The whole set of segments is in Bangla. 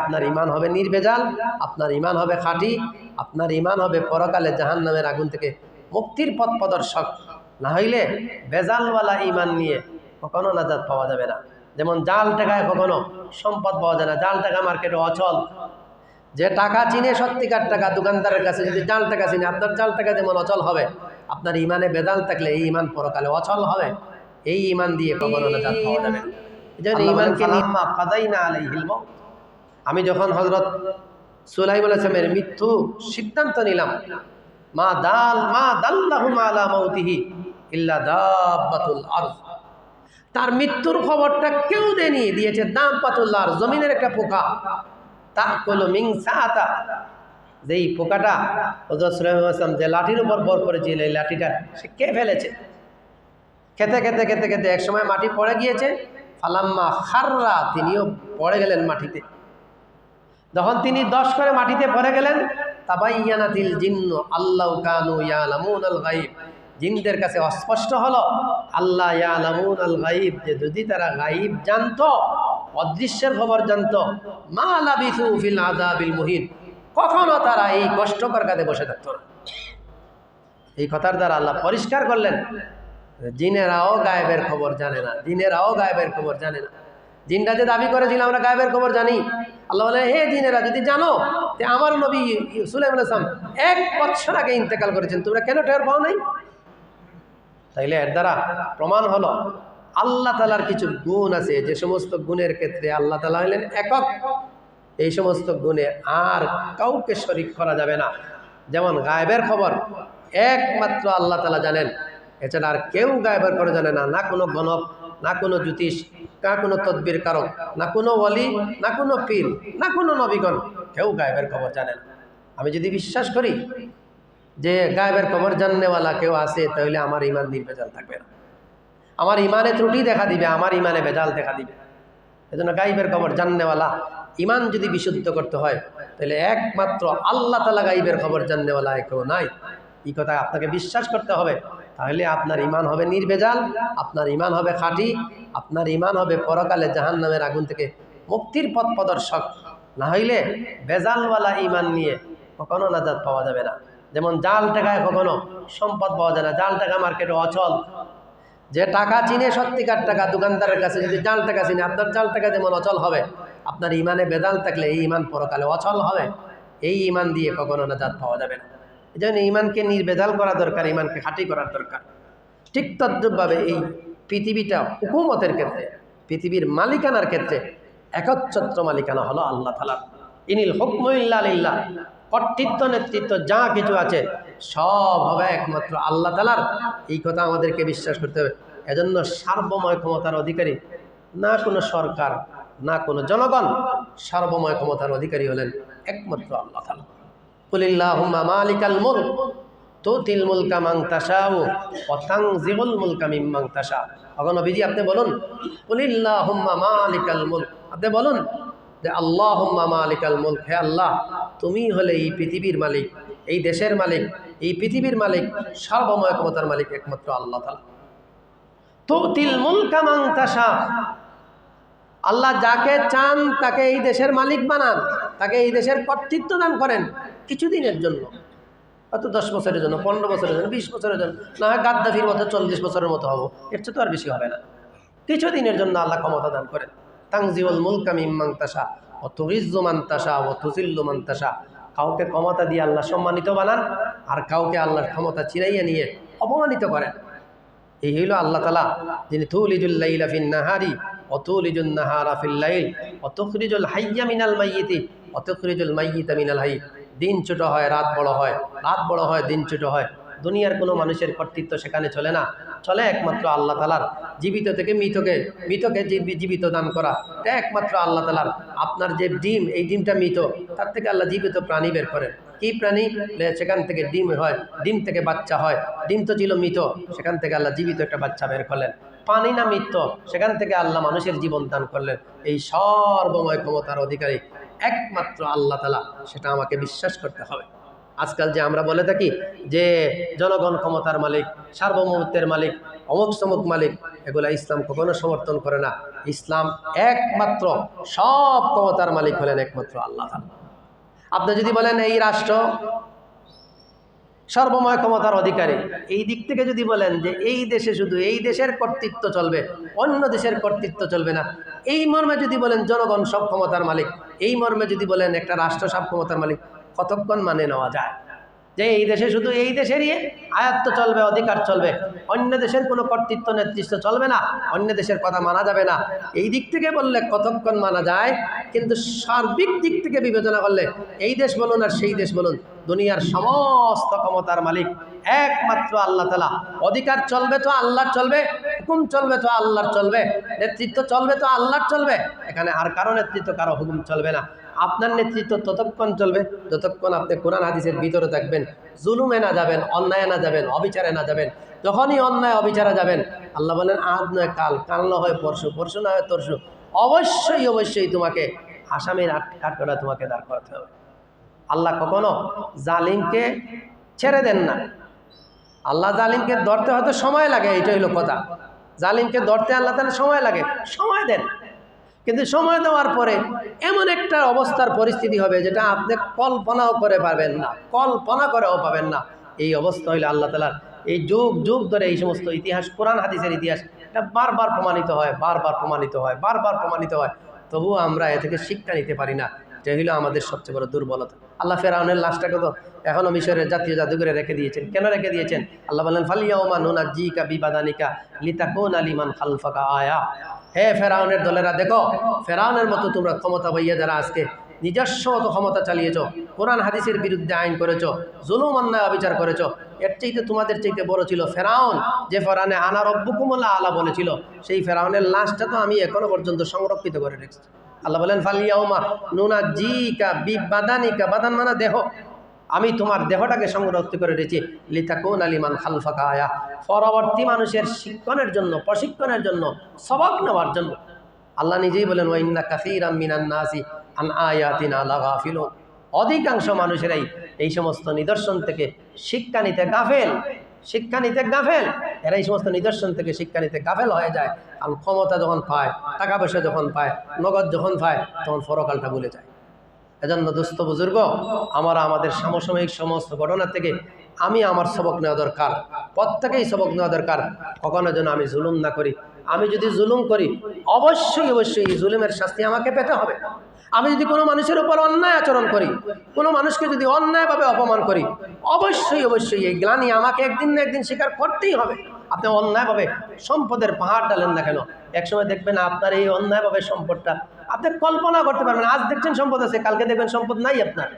আপনার ইমান হবে নির্ভেজাল আপনার ইমান হবে খাঁটি আপনার ইমান হবে পরকালে জাহান নামের আগুন থেকে মুক্তির পথ প্রদর্শক। না হইলে বেজালওয়ালা ইমান নিয়ে কখনো নাজাদ পাওয়া যাবে না। যেমন জাল টাকায় কখনো সম্পদ পাওয়া যায় না। জাল টাকা মার্কেটে অচল। যে টাকা চিনে সত্যিকার টাকা দোকানদারের কাছে যদি জাল টাকা চিনে আপনার জাল টাকা যেমন অচল হবে আপনার ইমানে বেদাল থাকলে এই ইমান পরকালে অচল হবে। এই ইমান দিয়ে কখনো নাজাদ পাওয়া যাবে না। এই জন্য ইমানকে নিম্মা কাদাই না আলাই হিলম আমি যখন হজরত সুলাইম আলাইসলামের মৃত্যু সিদ্ধান্ত নিলাম, মা দাল, মা দাল্লাহু আলা মাউতিহি ইল্লা দাব্বাতুল আরজ। তার মৃত্যুর খবরটা কেউ দেয়নি, দিয়েছে দাম পাতুল্লার জমিনের একটা পোকা। তা কলো মিংসাতা যেই পোকাটা হজরত সুলাইম যে লাঠির উপর বর করেছিল, এই লাঠিটা সে কে ফেলেছে? খেতে খেতে খেতে খেতে একসময় মাটি পড়ে গিয়েছে, ফালাম্মা খাররা, তিনিও পড়ে গেলেন মাটিতে। যখন তিনি দশ করে মাটিতে পড়ে গেলেন তাবাইয়ানাতিল জিন্ন, আল্লাহ কানু ইয়ালামুন আল গাইব জিনদের কাছে অস্পষ্ট হলো আল্লাহ ইয়ালামুন আল গাইব যে যদি তারা গাইব জানতো, অদৃশ্যের খবর জানতো, মা লাবিথু ফিল আযাবিল মুহিন কখনো তারা এই কষ্টকর কাজে বসে থাকতো না। এই কথার দ্বারা আল্লাহ পরিষ্কার করলেন, জিনেরাও গায়েবের খবর জানে না, জিনেরাও গায়েবের খবর জানে না। জিনরা যে দাবি করেছিল, আমরা গায়েবের খবর জানি। আল্লাহ বলে, হে জিনেরা, যদি জানো যে আমার নবী সুলাইম আসলাম এক বছর আগে ইন্তেকাল করেছেন। তোমরা কেন টের পাও নাই? তাইলে এর দ্বারা প্রমাণ হলো, আল্লাহ তালার কিছু গুণ আছে, যে সমস্ত গুণের ক্ষেত্রে আল্লাহ তালা হলেন একক। এই সমস্ত গুণে আর কাউকে শরিক করা যাবে না। যেমন গায়েবের খবর, একমাত্র আল্লাহ তালা জানেন। এছাড়া আর কেউ গায়েবের করে জানে না না কোনো গণক, না কোনো জ্যোতিষ না কোনো তদ্বির কারক, না কোনো অলি না কোনো পীর, না কোনো নবীগণ, কেউ গায়েবের খবর জানে না। আমি যদি বিশ্বাস করি যে গায়েবের খবর জাননেওয়ালা কেউ আছে, তাহলে আমার ইমান নির্ভেজাল থাকবে না। আমার ইমানে ত্রুটি দেখা দিবে, আমার ইমানে ভেজাল দেখা দিবে। এজন্য গাইবের খবর জাননেওয়ালা ইমান যদি বিশুদ্ধ করতে হয়, তাহলে একমাত্র আল্লাহ তালা গাইবের খবর জাননেওয়ালা কেউ নাই। এই কথা আপনাকে বিশ্বাস করতে হবে। তাহলে আপনার ইমান হবে নির্ভেজাল, আপনার ইমান হবে খাঁটি, আপনার ইমান হবে পরকালে জাহান নামের আগুন থেকে মুক্তির পথ প্রদর্শক। না হইলে বেজালওয়ালা ইমান নিয়ে কখনো নাজাদ পাওয়া যাবে না। যেমন জাল টাকায় কখনো সম্পদ পাওয়া যায় না। জাল টাকা মার্কেটে অচল। যে টাকা চিনে সত্যিকার টাকা, দোকানদারের কাছে যদি জাল টাকা চিনে, আপনার জাল টাকা যেমন অচল হবে, আপনার ইমানে বেদাল থাকলে এই ইমান পরকালে অচল হবে। এই ইমান দিয়ে কখনো নাজাদ পাওয়া যাবে না। এই জন্য ইমানকে নির্বেদাল করা দরকার, ইমানকে খাঁটি করার দরকার। ঠিক তদ্রুপভাবে এই পৃথিবীটা হুকুমতের ক্ষেত্রে, পৃথিবীর মালিকানার ক্ষেত্রে একচ্ছত্র মালিকানা হলো আল্লাহ তালা ইনিল হুকমুল্লাহ কর্তৃত্ব, নেতৃত্ব, যা কিছু আছে, সব হবে একমাত্র আল্লাহ তালার এই কথা আমাদেরকে বিশ্বাস করতে হবে। এজন্য সার্বময় ক্ষমতার অধিকারী, না কোনো সরকার, না কোনো জনগণ, সার্বময় ক্ষমতার অধিকারী হলেন একমাত্র আল্লাহ তালা তাশা। আপনি বলুন আপনি বলুন যে আল্লাহুম্মা মালিকাল মুলক, হে আল্লাহ, তুমি হলে এই পৃথিবীর মালিক, এই দেশের মালিক, এই পৃথিবীর মালিক, সর্বময় ক্ষমতার মালিক একমাত্র আল্লাহ তাআলা। তুতিল মুলকা মাং তাশা আল্লাহ যাকে চান তাকে এই দেশের মালিক বানান, তাকে এই দেশের কর্তৃত্ব দান করেন কিছুদিনের জন্য। হয়তো দশ বছরের জন্য, পনেরো বছরের জন্য, বিশ বছরের জন্য, না হয় গাদ্দাফির মতো চল্লিশ বছরের মতো হব, এর চেয়ে তো আর বেশি হবে না। কিছুদিনের জন্য আল্লাহ ক্ষমতা দান করেন। তাংজিউল মুলকাম ইম্মাং তাসা ও তুরিজ্জুমান তাসা ও তুজিল্লুমান তাসা কাউকে ক্ষমতা দিয়ে আল্লাহ সম্মানিত বানান, আর কাউকে আল্লাহর ক্ষমতা চিরাইয়া নিয়ে অপমানিত করেন। এই হইল আল্লাহ তালা যিনি তুলিজুল্লাইলা ফিন নাহারি মিনাল মিনাল হাই দিন ছোট হয়, রাত বড় হয়। রাত বড় হয়, দিন ছোট হয়। দুনিয়ার কোনো মানুষের কর্তৃত্ব সেখানে চলে না। চলে একমাত্র আল্লাহ তালার জীবিত থেকে মৃতকে মৃতকে জীব- জীবিত দান করা। এটা একমাত্র আল্লাহ তালার আপনার যে ডিম, এই ডিমটা মৃত, তার থেকে আল্লাহ জীবিত প্রাণী বের করেন। কি প্রাণী? সেখান থেকে ডিম হয়, ডিম থেকে বাচ্চা হয়। ডিম তো ছিল মৃত, সেখান থেকে আল্লাহ জীবিত একটা বাচ্চা বের করলেন। পানি না মৃত্য, সেখান থেকে আল্লাহ মানুষের জীবন দান করলেন। এই সর্বময় ক্ষমতার অধিকারী একমাত্র আল্লাহ তালা সেটা আমাকে বিশ্বাস করতে হবে। আজকাল যে আমরা বলে থাকি যে জনগণ ক্ষমতার মালিক, সার্বভৌমত্বের মালিক, অমুক সমুক মালিক, এগুলা ইসলাম কখনো সমর্থন করে না। ইসলাম একমাত্র, সব ক্ষমতার মালিক হলেন একমাত্র আল্লাহ আপনি যদি বলেন এই রাষ্ট্র সর্বময় ক্ষমতার অধিকারী। এই দিক থেকে যদি বলেন যে এই দেশে শুধু এই দেশের কর্তৃত্ব চলবে, অন্য দেশের কর্তৃত্ব চলবে না, এই মর্মে যদি বলেন জনগণ সব ক্ষমতার মালিক, এই মর্মে যদি বলেন একটা রাষ্ট্র সব ক্ষমতার মালিক, কতক্ষণ মানে নেওয়া যায়? যে এই দেশে শুধু এই দেশেরই আয়ত্ত চলবে, অধিকার চলবে। অন্য দেশের কোনো কর্তৃত্ব, নেতৃত্ব চলবে না, অন্য দেশের কথা মানা যাবে না। এই দিক থেকে বললে কতক্ষণ মানা যায়? কিন্তু সার্বিক দিক থেকে বিবেচনা করলে এই দেশ বলুন আর সেই দেশ বলুন, দুনিয়ার সমস্ত ক্ষমতার মালিক একমাত্র আল্লাহ তালা অধিকার চলবে তো আল্লাহর চলবে, হুকুম চলবে তো আল্লাহর চলবে, নেতৃত্ব চলবে তো আল্লাহর চলবে। এখানে আর কারও নেতৃত্ব, কারও হুকুম চলবে না। আপনার নেতৃত্ব ততক্ষণ চলবে, যতক্ষণ আপনি কোরআন হাদিসের ভিতরে থাকবেন, জুলুমে না যাবেন, অন্যায় না যাবেন, অবিচারে না যাবেন, যখনই অন্যায়, অবিচারে যাবেন, আল্লাহ বলেন, আজ নয়, কাল কাল না হয় পরশু পরশু না হয় তরশু, অবশ্যই অবশ্যই তোমাকে আসামির কাঠকড়া তোমাকে দাঁড় করাতে হবে। আল্লাহ কখনো জালিমকে ছেড়ে দেন না। আল্লাহ জালিমকে ধরতে হয়তো সময় লাগে এইটাই হলো কথা। জালিমকে ধরতে আল্লাহ তাহলে সময় লাগে, সময় দেন। কিন্তু সময় দেওয়ার পরে এমন একটা অবস্থার পরিস্থিতি হবে যেটা আপনি কল্পনাও করে পাবেন না, কল্পনা করেও পাবেন না। এই অবস্থা হইলে আল্লাহ তালার এই যুগ যুগ ধরে এই সমস্ত ইতিহাস, কোরআন, হাদিসের ইতিহাস, এটা বারবার প্রমাণিত হয়, বারবার প্রমাণিত হয়, বারবার প্রমাণিত হয়। তবুও আমরা এ থেকে শিক্ষা নিতে পারি না, যে হইল আমাদের সবচেয়ে বড় দুর্বলতা। আল্লাহ ফেরাউনের লাশটাকে তো এখনও মিশরের জাতীয় জাদুঘরে রেখে দিয়েছেন। কেন রেখে দিয়েছেন? আল্লাহ বললেন, ফালিয়াউমা নুনা জিকা বিবাদানিকা লিতাকুন আলিমান খালফাকা আয়া। হে ফেরাউনের দলেরা, দেখো, ফেরাউনের মতো তোমরা ক্ষমতা পাইয়া যারা আজকে নিজস্ব মতো ক্ষমতা চালিয়েছ, কোরআন হাদিসের বিরুদ্ধে আইন করেছ, জুলুম অন্যায় অবিচার করেছ, এর চাইতে তোমাদের চাইতে বড় ছিল ফেরাউন, যে ফেরানে আনা রব্বুকুমুল্লাহ আলা বলেছিল। সেই ফেরাউনের লাশটা তো আমি এখনও পর্যন্ত সংরক্ষিত করে রেখেছি। আল্লাহ বলেন ফালিয়াউমা নুনা জিকা বিবাদানিকা। বাদান মানা দেহ। আমি তোমার দেহটাকে সংরক্ষিত করে রেখেছি। লিতাকুন আলিমান খালফাকা আয়া। পরবর্তী মানুষের শিক্ষণের জন্য, প্রশিক্ষণের জন্য, সবক নেওয়ার জন্য। আল্লাহ নিজেই বলেন ওয়াইন্না কাসির মিনান নাসি আন আয়াতিনা লাগাফিলুন। অধিকাংশ মানুষেরাই এই সমস্ত নিদর্শন থেকে শিক্ষা নিতে গাফেল। শিক্ষা নিতে গাফেল। এরা এই সমস্ত নিদর্শন থেকে শিক্ষা নিতে গাফেল হয়ে যায়। কারণ ক্ষমতা যখন পায়, টাকা পয়সা যখন পায়, নগদ যখন পায়, তখন ফরকালটা ভুলে যায়। এজন্য দুস্থ বুজুর্গ, আমরা আমাদের সমসাময়িক সমস্ত ঘটনা থেকে আমি আমার সবক নেওয়া দরকার, প্রত্যেকেই সবক নেওয়া দরকার। কখনো যেন আমি জুলুম না করি। আমি যদি জুলুম করি, অবশ্যই অবশ্যই জুলুমের শাস্তি আমাকে পেতে হবে। আমি যদি কোনো মানুষের উপর অন্যায় আচরণ করি, কোনো মানুষকে যদি অন্যায়ভাবে অপমান করি, অবশ্যই অবশ্যই এই গ্লানি আমাকে একদিন না একদিন স্বীকার করতেই হবে। আপনি অন্যায়ভাবে সম্পদের পাহাড় ডালেন না কেন? একসময় দেখবেন আপনার এই অন্যায়ভাবে সম্পদটা, আপনি কল্পনা করতে পারবেন আজ দেখছেন সম্পদ আছে, কালকে দেখবেন সম্পদ নাই আপনার।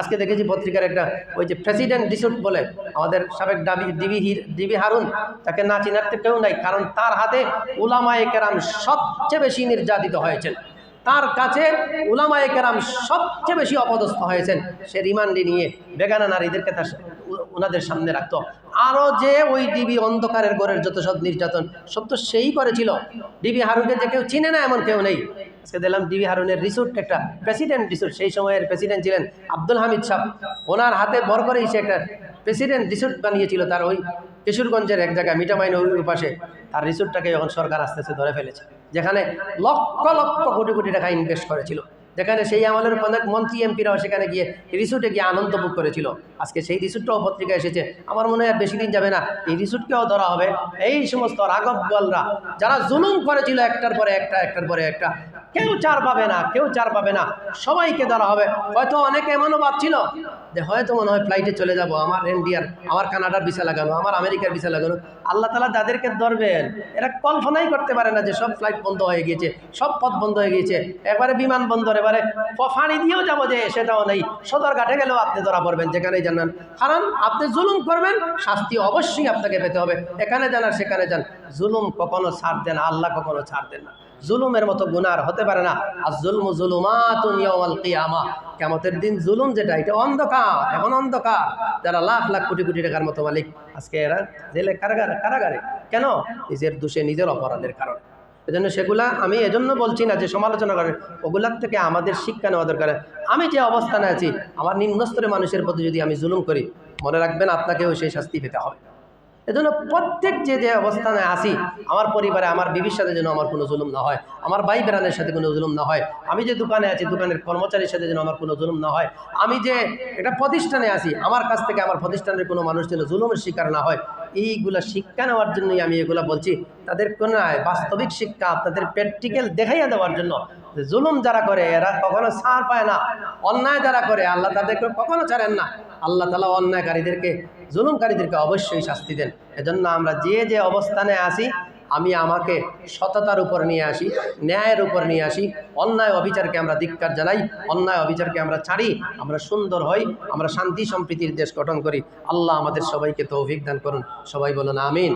আজকে দেখেছি পত্রিকার একটা ওই যে প্রেসিডেন্ট ডিসুট বলে, আমাদের সাবেক ডাবি, ডিবি ডিবি হারুন, তাকে না চিনাতে কেউ নাই, কারণ তার হাতে উলামায়ে কেরাম সবচেয়ে বেশি নির্যাতিত হয়েছেন। তার কাছে উলামায়ে কেরাম সবচেয়ে বেশি অপদস্থ হয়েছেন। সে রিমান্ডে নিয়ে বেগানা নারীদেরকে তার ওনাদের সামনে রাখত। আরও যে ওই ডিবি অন্ধকারের ঘরের যত সব নির্যাতন, সব তো সেই করেছিল ডিবি হারুনকে যে কেউ চিনে না, এমন কেউ নেই। আজকে দেখলাম ডিবি হারুনের রিসোর্ট, একটা প্রেসিডেন্ট রিসোর্ট। সেই সময়ের প্রেসিডেন্ট ছিলেন আব্দুল হামিদ সাহ। ওনার হাতে বর করেই সে একটা প্রেসিডেন্ট রিসোর্ট বানিয়েছিল। তার ওই কিশোরগঞ্জের এক জায়গায় মিটামাই নদীর পাশে তার রিসোর্টটাকে যখন সরকার আস্তে আস্তে ধরে ফেলেছে, যেখানে লক্ষ লক্ষ কোটি কোটি টাকা ইনভেস্ট করেছিল। যেখানে সেই আমলের অনেক মন্ত্রী এমপিরাও সেখানে গিয়ে রিসোর্টে গিয়ে আনন্দ ভোগ করেছিল। আজকে সেই রিসোর্টটাও পত্রিকা এসেছে। আমার মনে হয় বেশি দিন যাবে না। এই রিসুটকেও ধরা হবে। এই সমস্ত রাঘব যারা জুলুম করেছিল একটার পরে একটা, একটার পরে একটা, কেউ চার পাবে না, কেউ চার পাবে না। সবাইকে ধরা হবে। হয়তো অনেকে এমনও ভাবছিল যে হয়তো মনে হয় ফ্লাইটে চলে যাব। আমার ইন্ডিয়ার আমার কানাডার ভিসা লাগানো, আমার আমেরিকার ভিসা লাগানো। আল্লাহ তালা যাদেরকে ধরবেন। এরা কল্পনাই করতে পারে না যে সব ফ্লাইট বন্ধ হয়ে গিয়েছে, সব পথ বন্ধ হয়ে গিয়েছে। এবারে বিমান বন্দর প- পানি দিয়েও যাব যে সেটাও নেই। সদর ঘাটে গেলেও আপনি ধরা পড়বেন, যেখানেই জানান কারণ আপনি জুলুম করবেন, শাস্তি অবশ্যই আপনাকে পেতে হবে। এখানে যান আর সেখানে যান। জুলুম কখনো ছাড় দেন আল্লাহ কখনো ছাড় দেন না। জুলুমের মতো গুনার হতে পারে না। আর জুলমু জুলুমাতুন ইয়াউমাল কিয়ামা। কিয়ামতের দিন জুলুম যেটা, এটা অন্ধকার এখন অন্ধকার, যারা লাখ লাখ কোটি কোটি টাকার মতো মালিক। আজকে এরা জেলে কারাগারে কারাগারে। কেন? নিজের দোষে, নিজের অপরাধের কারণে। এজন্য সেগুলা আমি এজন্য বলছি না যে সমালোচনা করেন ওগুলার থেকে আমাদের শিক্ষা নেওয়া দরকার। আমি যে অবস্থানে আছি, আমার নিম্নস্তরের মানুষের প্রতি যদি আমি জুলুম করি, মনে রাখবেন আপনাকেও সেই শাস্তি পেতে হবে। এজন্য প্রত্যেক যে যে অবস্থানে আসি আমার পরিবারে, আমার বিবির সাথে যেন আমার কোনো জুলুম না হয়, আমার ভাই বেড়ানের সাথে কোনো জুলুম না হয়, আমি যে দোকানে আছি, দোকানের কর্মচারীর সাথে যেন আমার কোনো জুলুম না হয়, আমি যে একটা প্রতিষ্ঠানে আছি, আমার কাছ থেকে আমার প্রতিষ্ঠানের কোনো মানুষ যেন জুলুমের শিকার না হয় এইগুলা শিক্ষা নেওয়ার জন্যই আমি এগুলো বলছি। তাদের কোনো বাস্তবিক শিক্ষা আপনাদের প্র্যাকটিক্যাল দেখাইয়া দেওয়ার জন্য জুলুম যারা করে, এরা কখনো ছাড় পায় না। অন্যায় যারা করে, আল্লাহ তাদেরকে কখনো ছাড়েন না। আল্লাহ তালা অন্যায়কারীদেরকে, জুলুমকারীদেরকে অবশ্যই শাস্তি দেন। এজন্য আমরা যে যে অবস্থানে আসি আমি আমাকে সততার উপর নিয়ে আসি, ন্যায়ের উপর নিয়ে আসি, অন্যায় অবিচারকে আমরা ধিক্কার জানাই, অন্যায় অবিচারকে আমরা ছাড়ি, আমরা সুন্দর হই, আমরা শান্তি সম্প্রীতির দেশ গঠন করি। আল্লাহ আমাদের সবাইকে তো অভিজ্ঞান করুন। সবাই বলুন, আমিন।